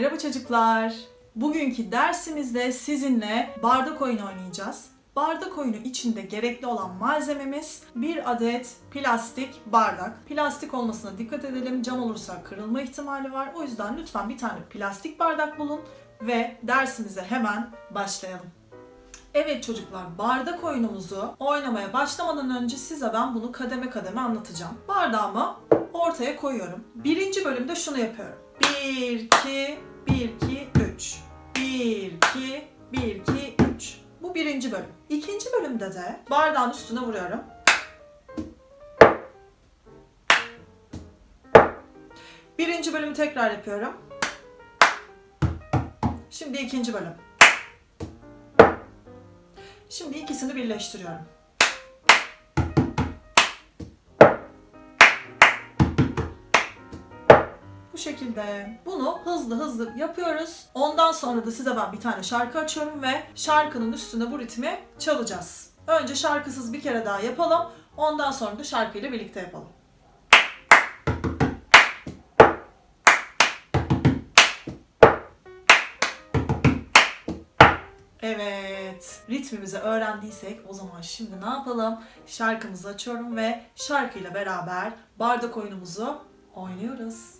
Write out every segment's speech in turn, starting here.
Merhaba çocuklar. Bugünkü dersimizde sizinle bardak oyunu oynayacağız. Bardak oyunu içinde gerekli olan malzememiz bir adet plastik bardak. Plastik olmasına dikkat edelim. Cam olursa kırılma ihtimali var. O yüzden lütfen bir tane plastik bardak bulun ve dersimize hemen başlayalım. Evet çocuklar, bardak oyunumuzu oynamaya başlamadan önce size ben bunu kademe kademe anlatacağım. Bardağımı ortaya koyuyorum. Birinci bölümde şunu yapıyorum. 1, 2, 1, 2, 3. 1, 2, 1, 2, 3. Bu birinci bölüm. İkinci bölümde de bardağın üstüne vuruyorum. Birinci bölümü tekrar yapıyorum. Şimdi ikinci bölüm. Şimdi ikisini birleştiriyorum. Şekilde bunu hızlı hızlı yapıyoruz. Ondan sonra da size ben bir tane şarkı açıyorum ve şarkının üstüne bu ritmi çalacağız. Önce şarkısız bir kere daha yapalım. Ondan sonra da şarkıyla birlikte yapalım. Evet, ritmimizi öğrendiysek o zaman şimdi ne yapalım? Şarkımızı açıyorum ve şarkıyla beraber bardak oyunumuzu oynuyoruz.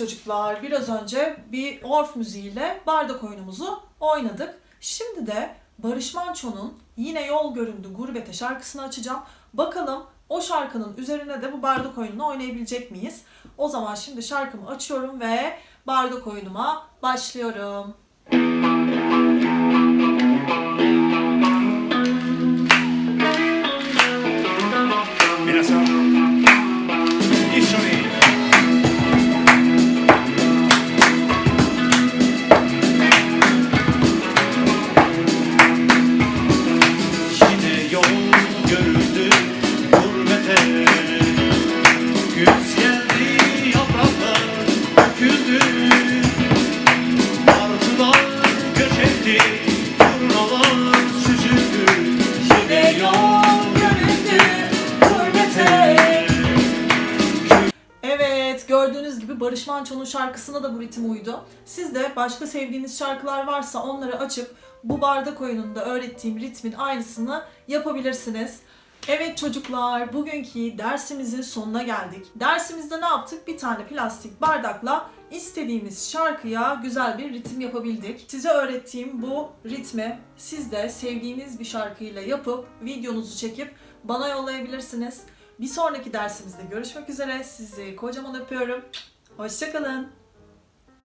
çocuklar, biraz önce bir orf müziğiyle bardak oyunumuzu oynadık. Şimdi de Barış Manço'nun Yine Yol Göründü Gurbete şarkısını açacağım. Bakalım o şarkının üzerine de bu bardak oyununu oynayabilecek miyiz? O zaman şimdi şarkımı açıyorum ve bardak oyunuma başlıyorum. 皆 gördüğünüz gibi Barış Manço'nun şarkısına da bu ritim uydu. Siz de başka sevdiğiniz şarkılar varsa onları açıp bu bardak oyununda öğrettiğim ritmin aynısını yapabilirsiniz. Evet çocuklar, bugünkü dersimizin sonuna geldik. Dersimizde ne yaptık? Bir tane plastik bardakla istediğimiz şarkıya güzel bir ritim yapabildik. Size öğrettiğim bu ritmi siz de sevdiğiniz bir şarkıyla yapıp videonuzu çekip bana yollayabilirsiniz. Bir sonraki dersimizde görüşmek üzere. Sizi kocaman öpüyorum. Hoşçakalın.